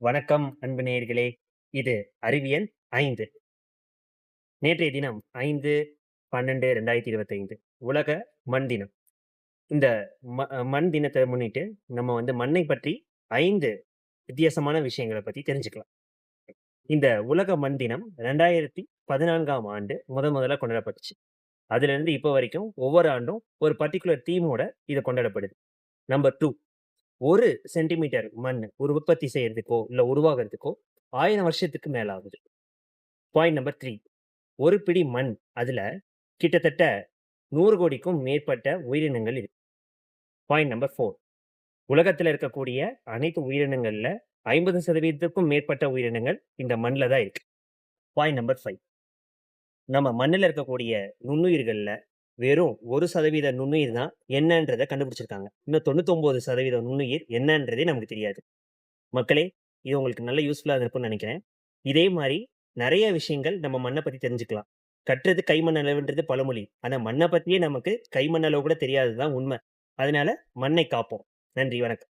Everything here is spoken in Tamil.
வணக்கம் அன்பு நேயர்களே. இது அறிவியல் ஐந்து. நேற்றைய தினம் ஐந்து பன்னெண்டு ரெண்டாயிரத்தி இருபத்தைந்து. உலக மண் தினம். இந்த ம- மண் தினத்தை முன்னிட்டு நம்ம வந்து மண்ணை பற்றி ஐந்து வித்தியாசமான விஷயங்களை பற்றி தெரிஞ்சுக்கலாம். இந்த உலக மண் தினம் ரெண்டாயிரத்தி பதினான்காம் ஆண்டு முத முதல்ல கொண்டாடப்பட்டுச்சு. அதுலேருந்து இப்போ வரைக்கும் ஒவ்வொரு ஆண்டும் ஒரு பர்டிகுலர் தீமோட இது கொண்டாடப்படுது. நம்பர் டூ ஒரு சென்டிமீட்டர் மண் ஒரு உற்பத்தி செய்யறதுக்கோ இல்ல உருவாகிறதுக்கோ ஆயிரம் வருஷத்துக்கு மேல ஆகுது பாயிண்ட் நம்பர் த்ரீ ஒரு பிடி மண் அதுல கிட்டத்தட்ட நூறு கோடிக்கும் மேற்பட்ட உயிரினங்கள் இருக்கு. பாயிண்ட் நம்பர் ஃபோர் உலகத்தில் இருக்கக்கூடிய அனைத்து உயிரினங்களில் ஐம்பது சதவீதத்துக்கும் மேற்பட்ட உயிரினங்கள் இந்த மண்ணில் தான் இருக்கு. பாயிண்ட் நம்பர் ஃபைவ் நம்ம மண்ணில் இருக்கக்கூடிய நுண்ணுயிர்களில் வெறும் ஒரு சதவீத நுண்ணுயிர் தான் என்னன்றதை கண்டுபிடிச்சிருக்காங்க. இன்னும் தொண்ணூத்தொன்பது சதவீத நுண்ணுயிர் என்னன்றதே நமக்கு தெரியாது. மக்களே இது உங்களுக்கு நல்ல யூஸ்ஃபுல்லாக இருக்கும்னு நினைக்கிறேன். இதே மாதிரி நிறைய விஷயங்கள் நம்ம மண்ணை பற்றி தெரிஞ்சுக்கலாம். கட்டுறது கைமண் அளவுன்றது பழமொழி. ஆனால் மண்ணை பற்றியே நமக்கு கைமண் அளவு கூட தெரியாதது தான் உண்மை. அதனால மண்ணை காப்போம். நன்றி வணக்கம்.